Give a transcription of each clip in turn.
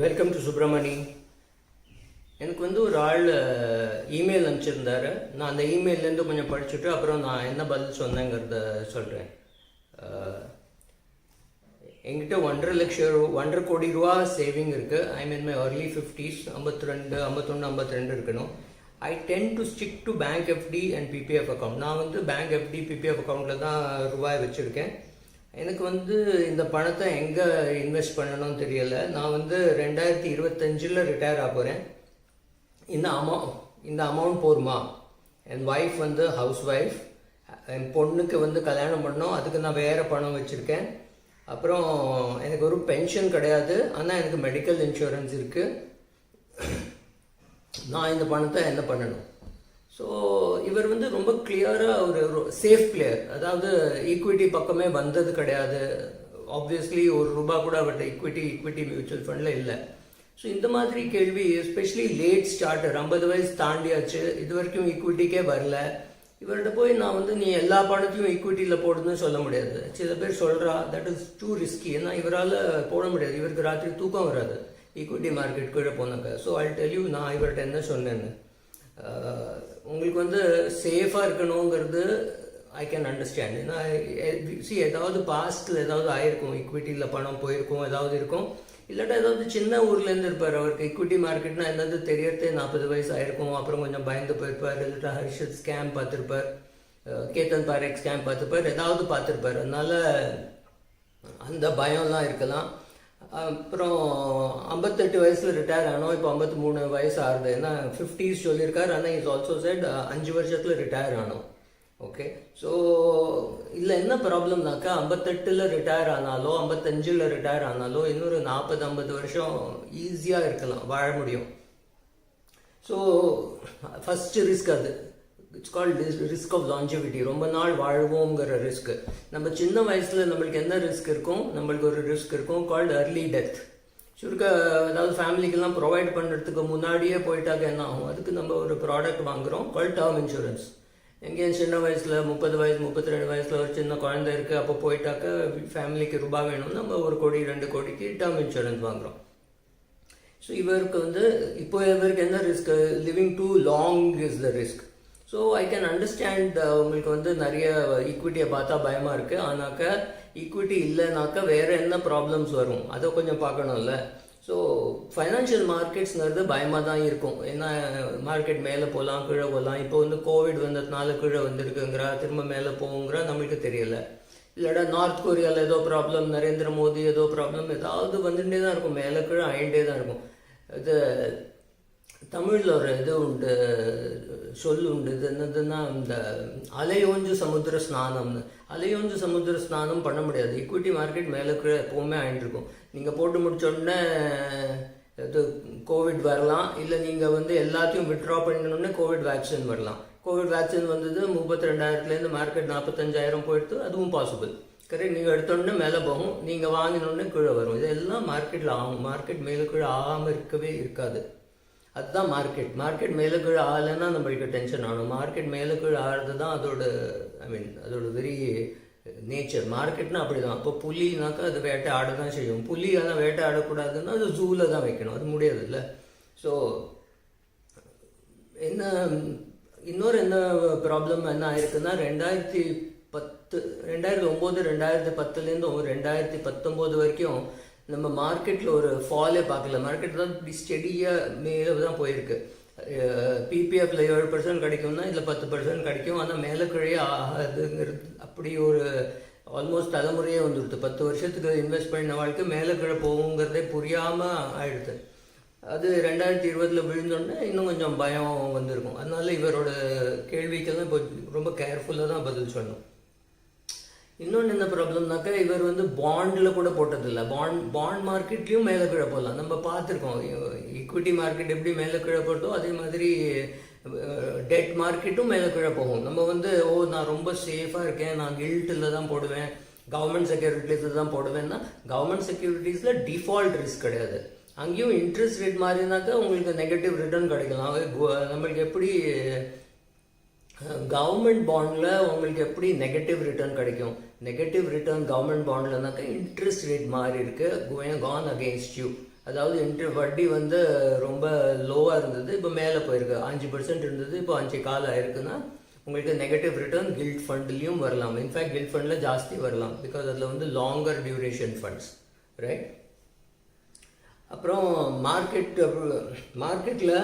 Welcome to Subramani எனக்கு வந்து ஒரு ஆள் இமெயில் அனுப்பிச்சிருந்தாரு. நான் அந்த இமெயிலேருந்து கொஞ்சம் படிச்சுட்டு அப்புறம் நான் என்ன பதில் சொன்னேங்கிறத சொல்கிறேன் என்கிட்ட ஒன்றரை லட்சம் ஒன்றரை கோடி ரூபா சேவிங் இருக்குது ஐ மீன் மை அர்லி ஃபிஃப்டிஸ் ஐம்பத்தி ரெண்டு ஐம்பத்தொன்று ஐம்பத்தி ரெண்டு இருக்கணும் I tend to stick to bank FD and PPF account நான் வந்து பேங்க் எஃப்டி பிபிஎஃப் அக்கௌண்ட்டில் தான் ரூபாய் வச்சுருக்கேன். எனக்கு வந்து இந்த பணத்தை எங்கே இன்வெஸ்ட் பண்ணணும்னு தெரியல. நான் வந்து ரெண்டாயிரத்தி இருபத்தஞ்சில் ரிட்டையர் ஆக போகிறேன் இந்த அமௌண்ட் இந்த அமௌண்ட் போருமா என் ஒய்ஃப் வந்து ஹவுஸ் ஒய்ஃப் என் பொண்ணுக்கு வந்து கல்யாணம் பண்ணோம். அதுக்கு நான் வேறு பணம் வச்சுருக்கேன். அப்புறம் எனக்கு ஒரு பென்ஷன் கிடையாது. ஆனால் எனக்கு மெடிக்கல் இன்சூரன்ஸ் இருக்குது நான் இந்த பணத்தை என்ன பண்ணணும்? ஸோ இவர் வந்து ரொம்ப கிளியராக ஒரு சேஃப் பிளேயர் அதாவது ஈக்விட்டி பக்கமே வந்தது கிடையாது. ஆப்வியஸ்லி ஒரு ரூபா கூட அவர்கிட்ட ஈக்விட்டி ஈக்விட்டி மியூச்சுவல் ஃபண்டில் இல்லை. ஸோ இந்த மாதிரி கேள்வி எஸ்பெஷலி லேட் ஸ்டார்டர் ஐம்பது வயசு தாண்டியாச்சு. இது வரைக்கும் ஈக்விட்டிக்கே வரல. இவர்கிட்ட போய் நான் வந்து நீ எல்லா பணத்தையும் ஈக்விட்டியில் போடுதுன்னு சொல்ல முடியாது. சில பேர் சொல்கிறா தட் இஸ் டூ ரிஸ்கி ஏன்னா இவரால் போட முடியாது. இவருக்கு ராத்திரி தூக்கம் வராது. ஈக்விட்டி மார்க்கெட் கீழே போனாக்க. ஸோ ஐ டெல் யூ நான் இவர்கிட்ட என்ன சொன்னேன்னு. உங்களுக்கு வந்து சேஃபாக இருக்கணுங்கிறது ஐ கேன் அண்டர்ஸ்டாண்ட் ஏன்னா சி ஏதாவது பாஸ்டில் ஏதாவது ஆயிருக்கும். இக்விட்டியில் பணம் போயிருக்கும் ஏதாவது இருக்கும். இல்லாட்டா ஏதாவது சின்ன ஊர்லேருந்து இருப்பார். அவருக்கு ஈக்விட்டி மார்க்கெட்னா என்னது தெரியறதே நாற்பது வயசு ஆயிருக்கும். அப்புறம் கொஞ்சம் பயந்து போயிருப்பார். இல்லாட்டா ஹர்ஷத் ஸ்கேம் பார்த்துருப்பார். கேத்தன் பாரேக் ஸ்கேம் பார்த்துருப்பார். ஏதாவது பார்த்துருப்பார். அதனால் அந்த பயம்லாம் இருக்கலாம். அப்புறம் ஐம்பத்தெட்டு வயசில் ரிட்டையர் ஆனோம். இப்போ ஐம்பத்தி மூணு வயசு ஆகுது. ஏன்னா ஃபிஃப்டிஸ் சொல்லியிருக்காரு. ஆனால் இஸ் ஆல்சோ செட் அஞ்சு வருஷத்தில் ரிட்டையர் ஆனோம். ஓகே ஸோ இதில் என்ன ப்ராப்ளம்னாக்கா ஐம்பத்தெட்டில் ரிட்டையர் ஆனாலோ ஐம்பத்தஞ்சில் ரிட்டையர் ஆனாலோ இன்னொரு நாற்பது ஐம்பது வருஷம் ஈஸியாக இருக்கலாம். வாழ முடியும். ஸோ ஃபஸ்ட்டு ரிஸ்க் அது. It's this risk of longevity ரொம்ப நாள் வாழ்வோங்கிற ரிஸ்க் நம்ம சின்ன வயசில் நம்மளுக்கு என்ன ரிஸ்க் இருக்கும் நம்மளுக்கு ஒரு ரிஸ்க் இருக்கும் கால்டு அர்லி டெத் சுருக்க அதாவது ஃபேமிலிக்கெல்லாம் ப்ரொவைட் பண்ணுறதுக்கு முன்னாடியே போயிட்டாக்க என்ன ஆகும்? அதுக்கு நம்ம ஒரு ப்ராடக்ட் வாங்குறோம் கால் டேர்ம் இன்சூரன்ஸ் எங்கேயும் சின்ன வயசில் முப்பது வயசு முப்பத்தி ரெண்டு வயசில் ஒரு சின்ன குழந்தை இருக்குது அப்போ போயிட்டாக்க ஃபேமிலிக்கு ரூபாய் வேணும் நம்ம ஒரு கோடி ரெண்டு கோடிக்கு டேர்ம் இன்சூரன்ஸ் வாங்குகிறோம் ஸோ இவருக்கு வந்து இப்போ இவருக்கு என்ன risk living too long is the risk so I can understand உங்களுக்கு வந்து நிறைய ஈக்விட்டியை பார்த்தா பயமாக இருக்குது ஆனாக்க ஈக்விட்டி இல்லைனாக்கா வேறு என்ன ப்ராப்ளம்ஸ் வரும்? அதை கொஞ்சம் பார்க்கணும்ல. ஸோ ஃபைனான்ஷியல் மார்க்கெட்ஸ்ங்கிறது பயமாக தான் இருக்கும். ஏன்னா மார்க்கெட் மேலே போகலாம் கீழே போகலாம். இப்போ வந்து கோவிட் வந்ததுனால கீழே வந்திருக்குங்கிறா திரும்ப மேலே போகுங்கிறா நம்மளுக்கு தெரியலை. இல்லைடா நார்த் கொரியாவில் ஏதோ ப்ராப்ளம் நரேந்திர மோடி ஏதோ ப்ராப்ளம் ஏதாவது வந்துட்டே தான் இருக்கும். மேலே கீழே ஆயிட்டே தான் இருக்கும். இது தமிழில் ஒரு இது உண்டு. சொல் உண்டு இது என்னதுன்னா இந்த அலையோஞ்சு சமுத்திர ஸ்நானம்னு. அலையோஞ்சு சமுத்திர ஸ்நானம் பண்ண முடியாது. ஈக்விட்டி மார்க்கெட் மேலே கீழே எப்போவுமே ஆயிட்டு இருக்கும் நீங்கள் போட்டு முடிச்சோடனே இது கோவிட் வரலாம். இல்லை நீங்கள் வந்து எல்லாத்தையும் விட்ரா பண்ணணுன்னே கோவிட் வேக்சின் வரலாம். கோவிட் வேக்சின் வந்தது முப்பத்தி ரெண்டாயிரத்துலேருந்து மார்க்கெட் நாற்பத்தஞ்சாயிரம் போயிடுத்து அதுவும் பாசிபிள் கரெக்ட் நீங்கள் எடுத்தோடனே மேலே போகும். நீங்கள் வாங்கினோடனே கீழே வரும். இதெல்லாம் மார்க்கெட்டில் ஆகும். மார்க்கெட் மேலே கீழே ஆகாமல் இருக்கவே இருக்காது. அதுதான் மார்க்கெட் மார்க்கெட் மேலே கீழே ஆகலைன்னா நம்மளுக்கு டென்ஷன் ஆகணும். மார்க்கெட் மேலே கீழே ஆகிறது தான் அதோட ஐ மீன் அதோட வெரி நேச்சர் மார்க்கெட்னா அப்படி தான் இப்போ புலினாக்கா அது வேட்டை ஆட தான் செய்யும். புலி அதான் வேட்டை ஆடக்கூடாதுன்னா அது ஜூவில் தான் வைக்கணும். அது முடியாதுல்ல. ஸோ என்ன இன்னொரு என்ன ப்ராப்ளம் என்ன ஆயிருக்குன்னா ரெண்டாயிரத்தி பத்து ரெண்டாயிரத்தி ஒம்பது ரெண்டாயிரத்தி பத்துலேருந்து ரெண்டாயிரத்தி பத்தொம்போது வரைக்கும் நம்ம மார்க்கெட்டில் ஒரு ஃபாலே பார்க்கல. மார்க்கெட் தான் இப்படி ஸ்டெடியாக மேலே தான் போயிருக்கு. பிபிஎஃப்ல ஏழு பர்சன்ட் கிடைக்கும்னா இதில் பத்து பர்சன்ட் கிடைக்கும். ஆனால் மேலே கீழே ஆகாதுங்கிறது. அப்படி ஒரு ஆல்மோஸ்ட் தலைமுறையே வந்துடுது. பத்து வருஷத்துக்கு இன்வெஸ்ட் பண்ண வாழ்க்கை மேலே கீழே போகுங்கிறதே புரியாமல் ஆயிடுது. அது ரெண்டாயிரத்தி இருபதில் விழுந்தோடனே இன்னும் கொஞ்சம் பயம் வந்திருக்கும். அதனால இவரோட கேள்விக்கெல்லாம் இப்போ ரொம்ப கேர்ஃபுல்லாக தான் பதில் சொன்னோம் இன்னொன்று என்ன ப்ராப்ளம்னாக்கா இவர் வந்து பாண்டில் கூட போட்டதில்லை. பாண்ட் பாண்ட் மார்க்கெட்லேயும் மேலே கீழே போடலாம் நம்ம பார்த்துருக்கோம். ஈக்விட்டி மார்க்கெட் எப்படி மேலே கீழே போட்டோ அதே மாதிரி டெட் மார்க்கெட்டும் மேலே கீழே போகும் நம்ம வந்து ஓ நான் ரொம்ப சேஃபாக இருக்கேன். நான் கில்ட்டில் தான் போடுவேன். கவர்மெண்ட் செக்யூரிட்டிஸில் தான் போடுவேன்னா கவர்மெண்ட் செக்யூரிட்டிஸில் டிஃபால்ட் ரிஸ்க் கிடையாது. அங்கேயும் இன்ட்ரெஸ்ட் ரேட் மாதிரினாக்கா உங்களுக்கு நெகட்டிவ் ரிட்டர்ன் கிடைக்கலாம். நம்மளுக்கு எப்படி கவர்மெண்ட் பாண்டில் உங்களுக்கு எப்படி நெகட்டிவ் ரிட்டர்ன் கிடைக்கும்? நெகட்டிவ் ரிட்டர்ன் கவர்மெண்ட் பாண்ட்லனாக்கா இன்ட்ரெஸ்ட் ரேட் மாறி இருக்கு. கோயிங் கான் அகேன்ஸ்ட் யூ அதாவது இன்ட்ரு வட்டி வந்து ரொம்ப லோவாக இருந்தது இப்போ மேலே போயிருக்கு. அஞ்சு பர்சன்ட் இருந்தது இப்போ அஞ்சு கால் ஆயிருக்குன்னா உங்களுக்கு நெகட்டிவ் ரிட்டர்ன் கில்ட் ஃபண்ட்லேயும் வரலாம். இன்ஃபேக்ட் கில்ட் ஃபண்டில் ஜாஸ்தி வரலாம். பிகாஸ் அதில் வந்து லாங்கர் டியூரேஷன் ஃபண்ட்ஸ் ரைட் அப்புறம் மார்க்கெட் மார்க்கெட்டில்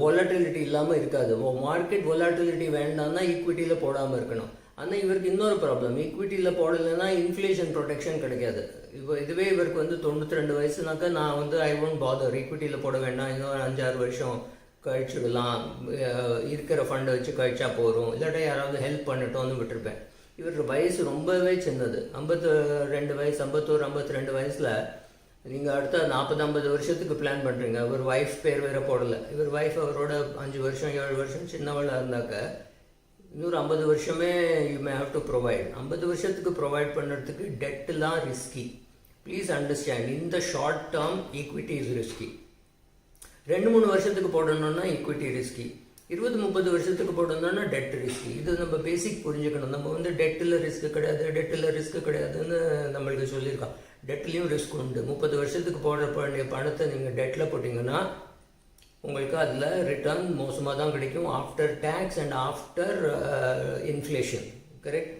வொலாட்டிலிட்டி இல்லாமல் இருக்காது. மார்க்கெட் வொலாட்டிலிட்டி வேண்டாம்னா ஈக்விட்டியில் போடாமல் இருக்கணும். ஆனால் இவருக்கு இன்னொரு ப்ராப்ளம் ஈக்விட்டியில் போடலைன்னா இன்ஃப்ளேஷன் ப்ரொடெக்ஷன் கிடைக்காது. இப்போ இதுவே இவருக்கு வந்து தொண்ணூற்றி ரெண்டு வயசுனாக்கா நான் வந்து ஐ ஒன்ட் பாதர் ஈக்விட்டியில் போட வேண்டாம். இன்னொரு ஒரு அஞ்சாறு வருஷம் கழிச்சுக்கலாம். இருக்கிற ஃபண்டை வச்சு கழிச்சா போகிறோம் இல்லாட்டா யாராவது ஹெல்ப் பண்ணட்டோம்னு விட்டுருப்பேன். இவர் வயசு ரொம்பவே சின்னது. ஐம்பத்து ரெண்டு வயசு ஐம்பத்தோரு ஐம்பத்தி ரெண்டு வயசில் நீங்கள் அடுத்த நாற்பது ஐம்பது வருஷத்துக்கு பிளான் பண்ணுறீங்க அவர் ஒய்ஃப் பேர் வேற போடலை. இவர் ஒய்ஃப் அவரோட அஞ்சு வருஷம் ஏழு வருஷம் சின்னவளாக இருந்தாக்க இன்னொரு ஐம்பது வருஷமே you may have to provide ஐம்பது வருஷத்துக்கு ப்ரொவைட் பண்ணுறதுக்கு டெட்டுலாம் ரிஸ்கி ப்ளீஸ் அண்டர்ஸ்டாண்ட் இந்த short term equity is risky ரெண்டு மூணு வருஷத்துக்கு போடணும்னா ஈக்விட்டி ரிஸ்கி இருபது முப்பது வருஷத்துக்கு போடணும்னா டெட் ரிஸ்கி இது நம்ம பேசிக் புரிஞ்சுக்கணும். நம்ம வந்து டெட்டில் ரிஸ்க் கிடையாது டெட்டில் ரிஸ்க் கிடையாதுன்னு நம்மளுக்கு சொல்லியிருக்கோம் டெட்லேயும் ரிஸ்க் உண்டு முப்பது வருஷத்துக்கு போட வேண்டிய பணத்தை நீங்கள் டெட்டில் போட்டிங்கன்னா உங்களுக்கு அதில் ரிட்டர்ன் மோசமாக தான் கிடைக்கும் after tax and after inflation correct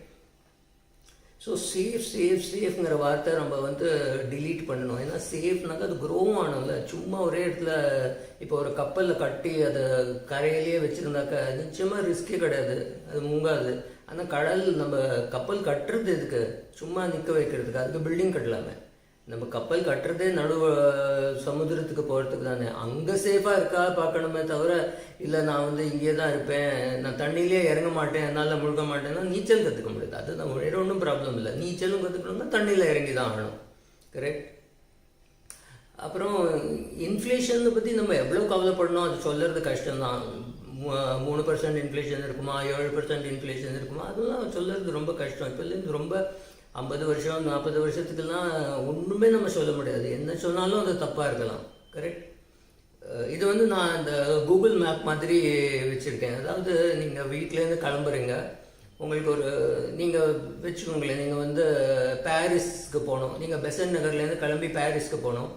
so safe safe சேஃப்ங்கிற வார்த்தை நம்ம வந்து டிலீட் பண்ணணும். ஏன்னா சேஃப்னாக்கா அது க்ரோ ஆனோம்ல. சும்மா ஒரே இடத்துல இப்போ ஒரு கப்பலில் கட்டி அதை கரையிலேயே வச்சுருந்தாக்கா நிச்சயமாக ரிஸ்கே கிடையாது. அது முங்காது. ஆனால் கடல் நம்ம கப்பல் கட்டுறது எதுக்கு? சும்மா நிற்க வைக்கிறதுக்கு. அதுக்கு பில்டிங் கட்டலாமே. நம்ம கப்பல் கட்டுறதே நடு சமுத்திரத்துக்கு போகிறதுக்கு தானே. அங்கே சேஃபாக இருக்கா பார்க்கணுமே தவிர இல்லை நான் வந்து இங்கே தான் இருப்பேன். நான் தண்ணியிலே இறங்க மாட்டேன். என்னால் முழுக மாட்டேன்னா நீச்சல் கற்றுக்க முடியாது. அது நம்ம ஒன்றும் ப்ராப்ளம் இல்லை. நீச்சலும் கற்றுக்கணும்னா தண்ணியில் இறங்கி தான் ஆகணும். கரெக்ட் அப்புறம் இன்ஃப்ளேஷன் பற்றி நம்ம எவ்வளோ கவலைப்படணும்? அது சொல்கிறது கஷ்டம்தான். மூ- மூணு பர்சன்ட் இன்ஃப்ளேஷன் இருக்குமா? ஏழு பர்சன்ட் இன்ஃப்ளேஷன் இருக்குமா? அதெல்லாம் சொல்கிறது ரொம்ப கஷ்டம். இப்போலேருந்து ரொம்ப ஐம்பது வருஷம் நாற்பது வருஷத்துக்கெல்லாம் ஒன்றுமே நம்ம சொல்ல முடியாது. என்ன சொன்னாலும் அது தப்பாக இருக்கலாம். கரெக்ட் இது வந்து நான் இந்த கூகுள் மேப் மாதிரி வச்சுருக்கேன். அதாவது நீங்கள் வீட்டிலேருந்து கிளம்புறீங்க. உங்களுக்கு ஒரு நீங்கள் வச்சுக்கோங்களேன் நீங்கள் வந்து பாரிஸ்க்கு போகணும். நீங்கள் பெசன் நகர்லேருந்து கிளம்பி பாரிஸ்க்கு போகணும்.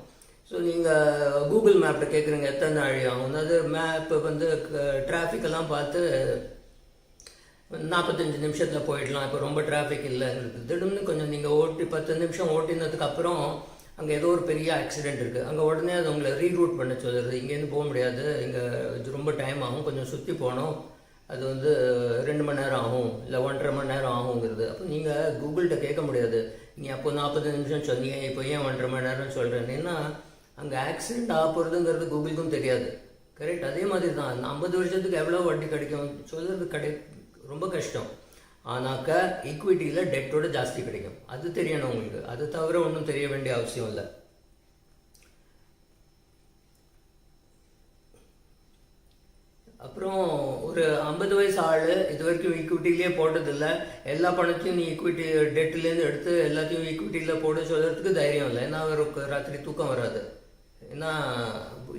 ஸோ நீங்கள் கூகுள் மேப்பில் கேட்குறீங்க எத்தனை நாள் ஆகும்? அதாவது மேப்பு வந்து டிராஃபிக்கெல்லாம் பார்த்து நாற்பத்தஞ்சு நிமிஷத்தில் போயிடலாம். இப்போ ரொம்ப டிராஃபிக் இல்லை திடீர்னு கொஞ்சம் நீங்கள் ஓட்டி பத்து நிமிஷம் ஓட்டினதுக்கப்புறம் அங்கே ஏதோ ஒரு பெரிய ஆக்சிடென்ட் இருக்குது அங்கே உடனே அது உங்களை ரீரூட் பண்ண சொல்லுறது இங்கேருந்து போக முடியாது. இங்கே ரொம்ப டைம் ஆகும். கொஞ்சம் சுற்றி போகணும். அது வந்து ரெண்டு மணி நேரம் ஆகும் இல்லை ஒன்றரை மணி நேரம் ஆகுங்கிறது. அப்போ நீங்கள் கூகுள்கிட்ட கேட்க முடியாது. நீ அப்போ நாற்பது நிமிஷம் சொன்னீங்க இப்போ ஏன் ஒன்றரை மணி நேரம் சொல்கிறேன்னா அங்கே ஆக்சிடென்ட் ஆக போகிறதுங்கிறது கூகுளுக்கும் தெரியாது. கரெக்ட் அதே மாதிரி தான் ஐம்பது வருஷத்துக்கு எவ்வளோ வட்டி கிடைக்கும்? சொல்கிறது கிடை ரொம்ப கஷ்டம். ஆனாக்க ஈக்விட்டியில் டெட்டோட ஜாஸ்தி கிடைக்கும். அது தெரியணும் உங்களுக்கு. அது தவிர ஒன்றும் தெரிய வேண்டிய அவசியம் இல்லை. அப்புறம் ஒரு ஐம்பது வயசு ஆள் இது வரைக்கும் ஈக்விட்டிலேயே போட்டதில்லை. எல்லா பணத்தையும் நீ ஈக்விட்டி டெட்லேருந்து எடுத்து எல்லாத்தையும் ஈக்விட்டியில் போட சொல்கிறதுக்கு தைரியம் இல்லை. ஏன்னா அவருக்கு ராத்திரி தூக்கம் வராது. ஏன்னா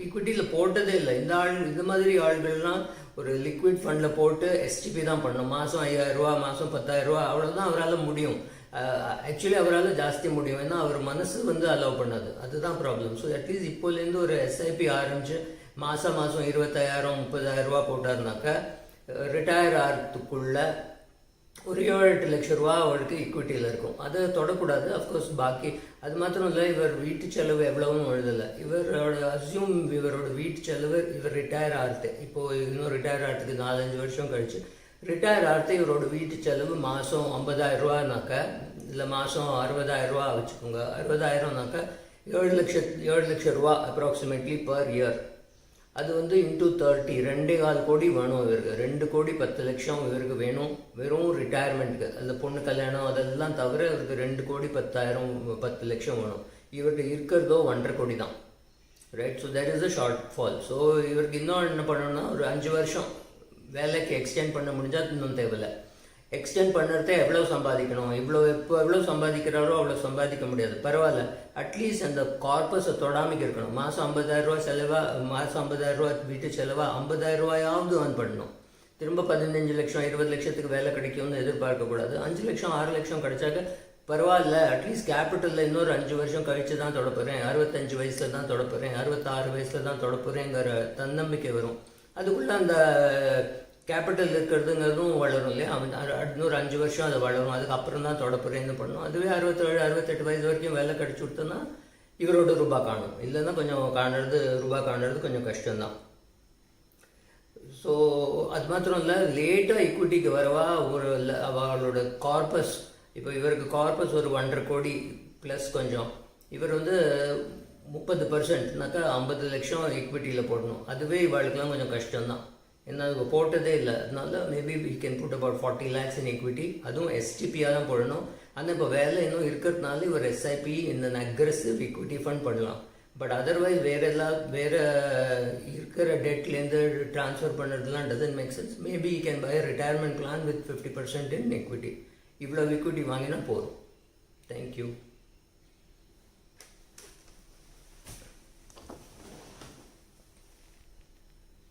ஈக்விட்டியில் போட்டதே இல்லை. இந்த ஆள் இந்த மாதிரி ஆள்கள்லாம் ஒரு லிக்விட் ஃபண்டில் போட்டு எஸ்டிபி தான் பண்ணணும். மாதம் ஐயாயிரரூவா மாதம் பத்தாயிரரூவா அவ்வளோதான் அவரால் முடியும். ஆக்சுவலி அவரால் ஜாஸ்தி முடியும். ஏன்னா அவர் மனசு வந்து அலோவ் பண்ணாது. அதுதான் ப்ராப்ளம் ஸோ அட்லீஸ்ட் இப்போலேருந்து ஒரு எஸ்ஐபி ஆரம்பிச்சு மாதம் மாதம் இருபத்தாயிரம் முப்பதாயிரம் ரூபா போட்டாருனாக்கா ரிட்டையர் ஆகிறதுக்குள்ள ஒரு ஏழு எட்டு லட்ச ரூபா அவளுக்கு ஈக்விட்டியில் இருக்கும். அதை தொடக்கூடாது அஃப்கோர்ஸ் பாக்கி அது மாத்திரம் இல்லை இவர் வீட்டு செலவு எவ்வளவுன்னு எழுதலை. இவரோட அசியூம் இவரோட வீட்டு செலவு இவர் ரிட்டையர் ஆகிறது இப்போது இன்னும் ரிட்டையர் ஆகிறதுக்கு நாலஞ்சு வருஷம் கழிச்சு. ரிட்டையர் ஆகிறது இவரோட வீட்டு செலவு மாதம் ஐம்பதாயிரம் ரூபானாக்கா இல்லை மாதம் அறுபதாயிரம் ரூபா வச்சுக்கோங்க. அறுபதாயிரம்னாக்கா ஏழு லட்சத்து ஏழு லட்சம் ரூபா அப்ராக்சிமேட்லி பர் இயர் அது வந்து இன்டூ தேர்ட்டி ரெண்டே கால் கோடி வேணும் இவருக்கு. ரெண்டு கோடி பத்து லட்சம் இவருக்கு வேணும். வெறும் ரிட்டையர்மெண்ட்டுக்கு அந்த பொண்ணு கல்யாணம் அதெல்லாம் தவிர இவருக்கு ரெண்டு கோடி பத்தாயிரம் பத்து லட்சம் வேணும். இவர்கிட்ட இருக்கிறதோ ஒன்றரை கோடி தான். Right so that is a shortfall so இவருக்கு இன்னும் என்ன பண்ணணும்னா ஒரு அஞ்சு வருஷம் வேலைக்கு எக்ஸ்டெண்ட் பண்ண முடிஞ்சால் இன்னும் தேவையில்லை. எக்ஸ்டெண்ட் பண்ணுறதே எவ்வளோ சம்பாதிக்கணும்? இவ்வளோ எப்போ எவ்வளோ சம்பாதிக்கிறாரோ அவ்வளோ சம்பாதிக்க முடியாது. பரவாயில்ல. அட்லீஸ்ட் அந்த கார்பஸை தொடாமைக்கு இருக்கணும். மாதம் ஐம்பதாயிரம் ரூபா மாதம் ஐம்பதாயிரம் ரூபா வீட்டு செலவாக ஐம்பதாயிரம் ரூபாயாவது ஏர்ன் பண்ணணும். திரும்ப பதினஞ்சு லட்சம் இருபது லட்சத்துக்கு வேலை கிடைக்கும்னு எதிர்பார்க்கக்கூடாது அஞ்சு லட்சம் ஆறு லட்சம் கிடைச்சாக்க பரவாயில்ல. அட்லீஸ்ட் கேபிட்டலில் இன்னொரு அஞ்சு வருஷம் கழித்து தான் தொடப்புறேன். அறுபத்தஞ்சு வயசில் தான் தொடப்புறேன். அறுபத்தாறு வயசில் தான் தொடப்புறேங்கிற தன்னம்பிக்கை வரும். அதுக்குள்ளே அந்த கேபிட்டல் இருக்கிறதுங்கிறதும் வளரும் இல்லையா? அவன் இன்னொரு அஞ்சு வருஷம் அது வளரும். அதுக்கப்புறம் தான் தொடப்போகிறேன்னு பண்ணும். அதுவே அறுபத்தேழு அறுபத்தெட்டு வயது வரைக்கும் வேலை கிடச்சி கொடுத்தோன்னா இவரோட ரூபா காணும். இல்லைன்னா கொஞ்சம் காணுறது ரூபா காணுறது கொஞ்சம் கஷ்டம்தான். ஸோ அது மாத்திரம் இல்லை லேட்டாக ஈக்விட்டிக்கு வரவா ஒரு அவளோட கார்பஸ் இப்போ இவருக்கு கார்பஸ் ஒரு ஒன்றரை கோடி ப்ளஸ் கொஞ்சம். இவர் வந்து முப்பது பர்சன்ட்னாக்கா ஐம்பது லட்சம் ஈக்விட்டியில் போடணும். அதுவே இவாளுக்கெல்லாம் கொஞ்சம் கஷ்டம்தான். ஏன்னா அதுக்கு போட்டதே இல்லை. அதனால maybe we can put about forty lakhs in equity அதுவும் எஸ்டிபியாக தான் போடணும். ஆனால் இப்போ வேலை இன்னும் இருக்கிறதுனால இவர் எஸ்ஐபி இந்த அக்ரெசிவ் இக்விட்டி ஃபண்ட் பண்ணலாம். பட் அதர்வைஸ் வேற எல்லா வேற இருக்கிற டெட்லேருந்து ட்ரான்ஸ்ஃபர் பண்ணுறதுலாம் doesn't make sense maybe you can buy retirement plan with fifty percent in equity இவ்வளோ இக்விட்டி வாங்கினா போதும். தேங்க்யூ